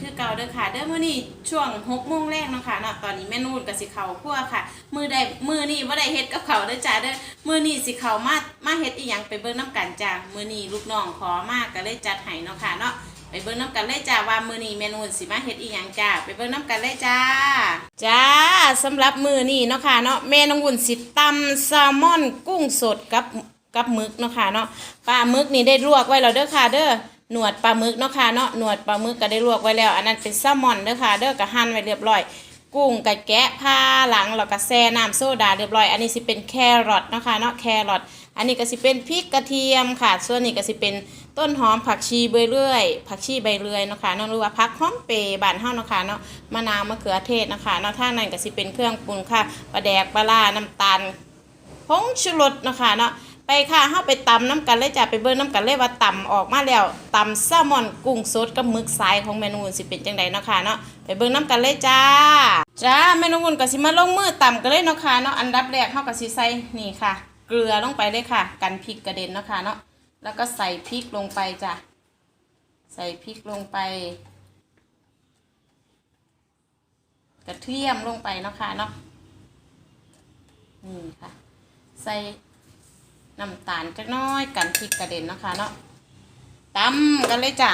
คือเก่าเด้อค่ะ เด้อมื้อนี้ช่วง6โมงแรกเนาะค่ะเนาะตอนนี้แม่นูนกับสิเขาคั่วค่ะ มือใดมือนี้บ่ได้เฮ็ดกับเขาเด้อจ้าเด้อมือนี้สิเขามามาเฮ็ดอีหยังไปเบิ่งน้ำกันจ้ามือนี้ลูกน้องขอมากก็เลยจัดให้เนาะค่ะเนาะไปเบิ่งน้ำกันเลยจ้าว่ามือนี้แม่นูสิมาเฮ็ดอีหยังจ้าไปเบิ่งน้ำกันเลยจ้าจ้าสำหรับมือนี้เนาะค่ะเนาะแม่น้องวุ่นสิตำแซลมอนกุ้งสดกับกับหมึกเนาะค่ะเนาะปลาหมึกนี่ได้ลวกไว้แล้วเด้อค่ะเด้อ หนวดปลาหมึกเนาะค่ะเนาะหนวดปลาหมึกก็ได้ลวกไว้แล้ว อันนั้นเป็นแซลมอนเด้อค่ะ เด้อก็หั่นไว้เรียบร้อย กุ้งก็แกะผ้าหลังแล้วก็แช่น้ำโซดาเรียบร้อย อันนี้สิเป็นแครอทเนาะค่ะเนาะแครอทอันนี้ก็สิเป็นพริกกระเทียมค่ะ ส่วนนี้ก็สิเป็นต้นหอมผักชีใบเลื่อย ผักชีใบเลื่อยเนาะค่ะเนาะหรือว่าผักหอมเปรย์บานเฮาเนาะค่ะเนาะมะนาวมะเขือเทศเนาะค่ะเนาะท่านั้นก็สิเป็นเครื่องปรุงค่ะปลาแดกปลาล่าน้ำตาลผงชูรสเนาะค่ะเนาะ ไปค่ะเฮาไปตำน้ำกันเลยจ้ะไปเบิ่งน้ำกันเลยว่าตำออกมาแล้วตำแซลมอนกุ้งสดกับมึกสายของเมนูสิเป็นจังไดเนาะค่ะเนาะไปเบิ่งน้ำกันเลยจ้าจ้าเมนูก็สิมาลงมือตำกันเลยเนาะค่ะเนาะอันดับแรกเฮาก็สิใส่นี่ค่ะ เกลือลงไปเลยค่ะ กันพริกกระเด็นเนาะค่ะเนาะแล้วก็ใส่พริกลงไปจ้ะใส่พริกลงไป กระเทียมลงไปเนาะค่ะเนาะนี่ค่ะ ใส่ น้ำตาลจักน้อยกันพริกกระเด็นนะคะเนาะตำกันเลยจ้ะ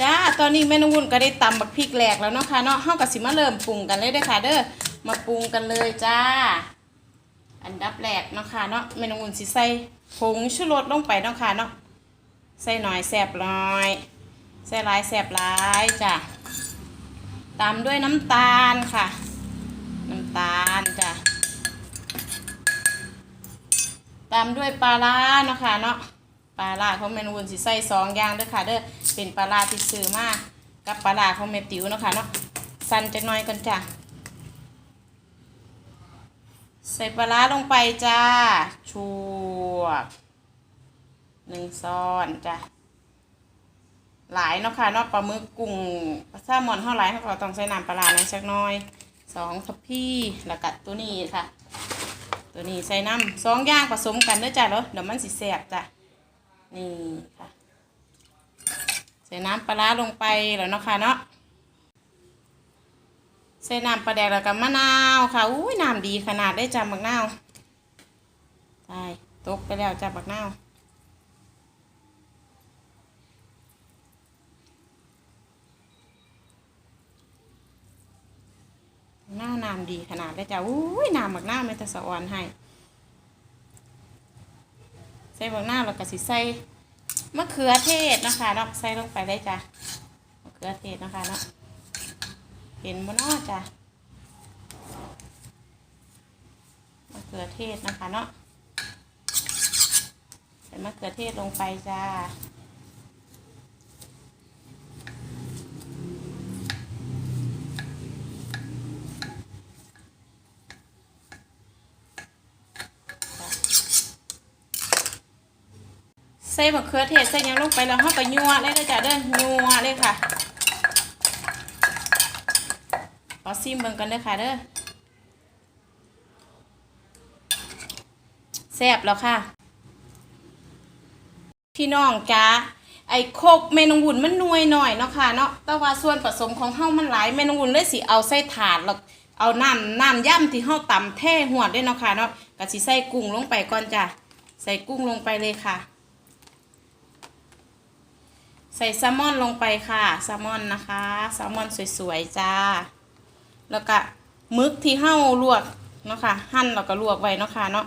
จ้า ตอนนี้แม่นวุ่นก็ได้ตำบักพริกแหลกแล้วเนาะค่ะเนาะเฮาก็สิมาเริ่มปรุงกันเลยเด้อค่ะ เด้อ มาปรุงกันเลยจ้า อันดับแรกเนาะค่ะเนาะเมนูอุ่นสิใส่ผงชูรสลงไปเนาะค่ะเนาะใส่หน่อยแสบหน่อยใส่หลายแสบหลายจ้ะตามด้วยน้ำตาลค่ะ น้ำตาลจ้ะตามด้วยปลาร้าเนาะค่ะเนาะปลาร้าของเมนูอุ่นสิใส่สองอย่างด้อค่ะเด้อเป็นปลาร้าที่ซื้อมากับปลาร้าของเมติวเนาะค่ะเนาะสั่นจักหน่อยกันจ้ะ ใส่ปลาร้าลงไปจ้าชวกหนึ่งซ้อนจ้ะหลายเนาะค่ะเนาะปลาหมึกกุ้งปลาแซลมอนเท่าไรเขาก็ต้องใส่น้ำปลาร้าหน่อยสักน่อยสองทัพพี่แล้วก็ตัวนี้ค่ะ ตัวนี้ใส่น้ำสองอย่างผสมกันด้อจ้ะเนาะเดี๋ยวมันสิแสบจ้ะนี่ค่ะ ใส่น้ำปลาร้าลงไปแล้วเนาะค่ะเนาะ ส่น้ำปลาแดกแล้วกับมะนาวค่ะอุ้ยน้ำดีขนาดได้จ้าบักนาวใช่ตกไปแล้วจ้าบักนาวหน้าน้ำดีขนาดได้จ้าอุ้ยน้ำบักนาวไม่ตะสะออนให้ ใส่บักนาวแล้วก็สิใส่มะเขือเทศนะคะเนาะใส่ลงไปได้จ้ะมะเขือเทศนะคะเนาะ เห็นบ่เนาะจ้ะมะเขือเทศนะคะเนาะใส่มะเขือเทศลงไปจ้าใส่มะเขือเทศใส่ยังลงไปแล้วเราก็ยัวเลยนะจ้ะเด้อยัวเลยค่ะ ข อซิมเบิ่งกันเด้อค่ะเด้อแซ่บแล้วค่ะ พี่น้องจ้าไอ้โคกเมนงวุ่นมันนวยหน่อยเนาะค่ะเนาะแต่ว่าส่วนผสมของเฮามันหลายเมนงวุ่นเลยสิเอาใส่ถาดแล้วเอาน้ำน้ำย่ำที่เฮาตำแท่หวดด้วยเนาะค่ะเนาะก็สิใส่กุ้งลงไปก่อนจ้ะใส่กุ้งลงไปเลยค่ะ ใส่แซลมอนลงไปค่ะแซลมอนนะคะแซลมอนสวยๆจ้า แล้วก็มึกที่เห่าลวกเนาะค่ะหั่นแล้วก็ลวกไว้เนาะค่ะเนาะ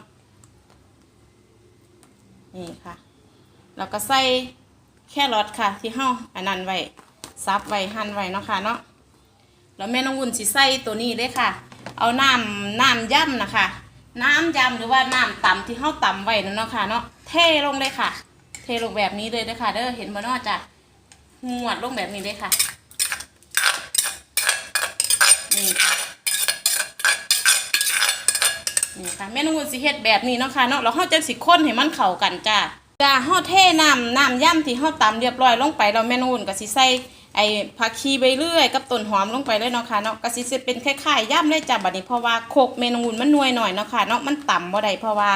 นี่ค่ะ แล้วก็ใส่แครอทค่ะ ที่เห่าอันนั้นไว้ซับไว้หั่นไว้เนาะค่ะเนาะแล้วแม่น้องวุ่นสิใส่ตัวนี้เลยค่ะ เอาน้ำน้ำย่ำนะคะ น้ำย่ำหรือว่าน้ำต่ำที่เห่าต่ำไว้นั่นเนาะค่ะเนาะเทลงเลยค่ะ เทลงแบบนี้เลยเด้ค่ะเด้อเห็นบ่เนาะจ้ะหวดลงแบบนี้เลยค่ะ นี่ค่ะนี่ค่ะแม่น้องวุ้นสิเฮ็ดแบบนี้เนาะค่ะเนาะแล้วเฮาจะสิค้นให้มันเข้ากันจ้าจ้าเฮาเทน้ำน้ำย่ำที่เฮาตำเรียบร้อยลงไปแล้วแม่นูนก็สิใส่ไอ้ผักชีใบเลื่อยกับต้นหอมลงไปเลยเนาะค่ะเนาะก็สิเป็นคล้ายๆย่ำเลยจ้ะบัดนี้เพราะว่าโคกเมนูนมันหน่วยหน่อยเนาะค่ะเนาะมันต่ำบ่ได้เพราะว่า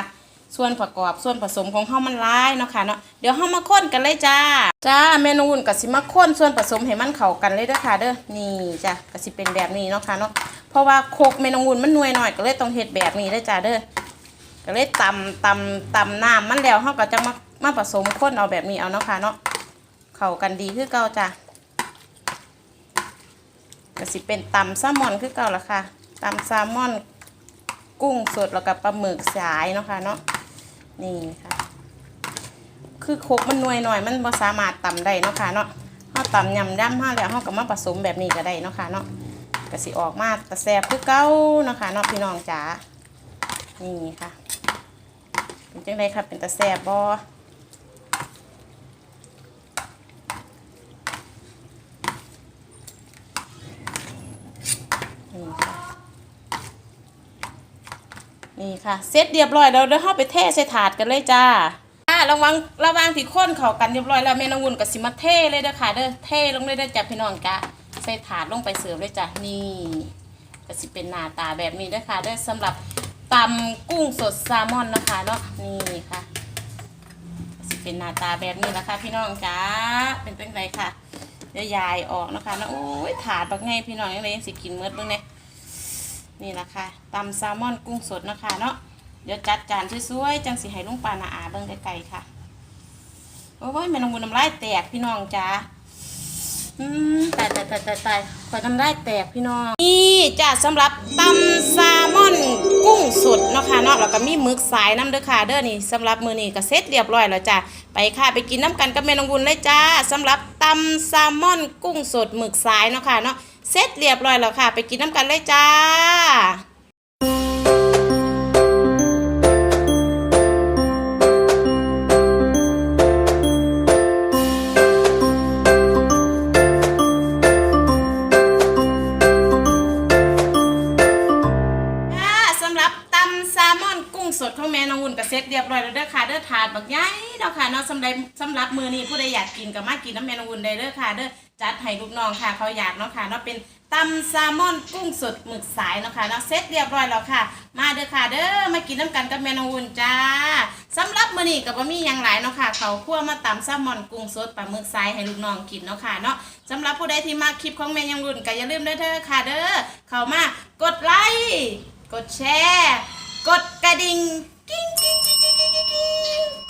ส่วนประกอบส่วนผสมของเฮามันหลายเนาะค่ะเนาะเดี๋ยวเฮามาค้นกันเลยจ้าจ้าเมนูนก็สิมาค้นส่วนผสมให้มันเข้ากันเลยเด้อค่ะเด้อนี่จ้ะก็สิเป็นแบบนี้เนาะค่ะเนาะเพราะว่าโคกเมนูนมันหน่วยหน่อยก็เลยต้องเฮ็ดแบบนี้เด้อจ้าเด้อก็เลยตำตำตำน้ำมันแล้วเขาก็จะมามาผสมข้นเอาแบบนี้เอาเนาะค่ะเนาะเข้ากันดีคือเก่าจ้ะก็สิเป็นตำแซลมอนคือเก่าละค่ะตำแซลมอน กุ้งสดแล้วก็ปลาหมึกสายเนาะค่ะเนาะ นี่ค่ะ คือโคกมันหน่วยหน่อยมันบ่สามารถตำได้เนาะค่ะเนาะเขาตำยำย่ำห้าแล้วเขาก็มาผสมแบบนี้ก็ได้เนาะค่ะเนาะก็สิออกมาตะแซบคือเก่าเนาะค่ะเนาะพี่น้องจ๋านี่ค่ะเป็นจังไดครับเป็นตาแซบบอนี่ค่ะ นี่ค่ะ เสร็จเรียบร้อยแล้วเดี๋ยวเราไปเทใส่ถาดกันเลยจ้าอ่าระวังระวังที่ข้นเข้ากันเรียบร้อยแล้วแม่นางวุ่นกับสิมาเทเลยเด้อค่ะเด้อเทลงเลยเด้อจ้ะพี่น้องจ้าใส่ถาดลงไปเสิร์ฟเลยจ้ะนี่ก็สิเป็นหน้าตาแบบนี้เด้อค่ะเด้อสำหรับตำกุ้งสดแซลมอนนะคะเนาะนี่ค่ะก็สิเป็นหน้าตาแบบนี้แหละค่ะพี่น้องจ้าเป็นเป็นไรค่ะเดี๋ยวยายออกนะคะนะโอ้ยถาดบักไงพี่น้องยังไงยังสิกินเมื่อเบิ่งเนี่ย นี่แหละค่ะตำแซลมอนกุ้งสดนะคะเนาะเดี๋ยวจัดจานสวยๆจังสิให้ลุงปานาอาเบิ่งไกลๆค่ะ โอ้ยแม่น้องบุญน้ำลายแตกพี่น้องจ้าอืมตายตายตายตายตายขอยน้ำลายแตกพี่น้อง นี่จ้าสำหรับตำแซลมอนกุ้งสดเนาะค่ะเนาะแล้วก็มีหมึกสายน้ำเด้อค่ะเด้อนี่สำหรับมือนี้ก็เสร็จเรียบร้อยแล้วจ้าไปค่ะไปกินน้ำกันกับแม่น้องบุญเลยจ้าสำหรับตำแซลมอนกุ้งสดหมึกสายเนาะค่ะเนาะ เสร็จเรียบร้อยแล้วค่ะ ไปกินน้ำกันเลยจ้าสำหรับตำแซลมอนกุ้งสดของแม่น้องวุ่นกับเซตเรียบร้อยแล้วเด้อค่ะเด้อถาดบักใหญ่ เนาะค่ะเนาะสำหรับสำหรับมือนี้ผู้ใดอยากกินก็มากินน้ำแม่น้องวุ่นได้เด้อค่ะเด้อจัดให้ลูกน้องค่ะเขาอยากเนาะค่ะเนาะเป็นตำแซลมอนกุ้งสดหมึกสายเนาะค่ะเนาะเซ็ตเรียบร้อยแล้วค่ะ มาเด้อค่ะเด้อมากินน้ำกันกับแม่น้องวุ่นจ้าสำหรับมือนี้ก็บ่มีหยังหลายเนาะค่ะเขาคั่วมาตำแซลมอนกุ้งสดปลาหมึกสายให้ลูกน้องกินเนาะค่ะเนาะสำหรับผู้ใดที่มาคลิปของแม่ยังวุ่นก็อย่าลืมเด้อเด้อค่ะเด้อเข้ามากดไลค์กดแชร์ กดกระดิ่ง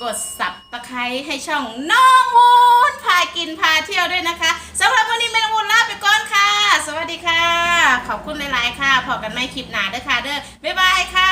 กดสับตะไคร้ให้ช่องน้องวุ้นพากินพาเที่ยวด้วยนะคะสำหรับวันนี้แม่น้งวุ้นลาไปก่อนค่ะ สวัสดีค่ะ ขอบคุณหลาย ๆ ค่ะพบกันไม่คลิปหน้าเด้อค่ะเด้อบ๊ายบายค่ะ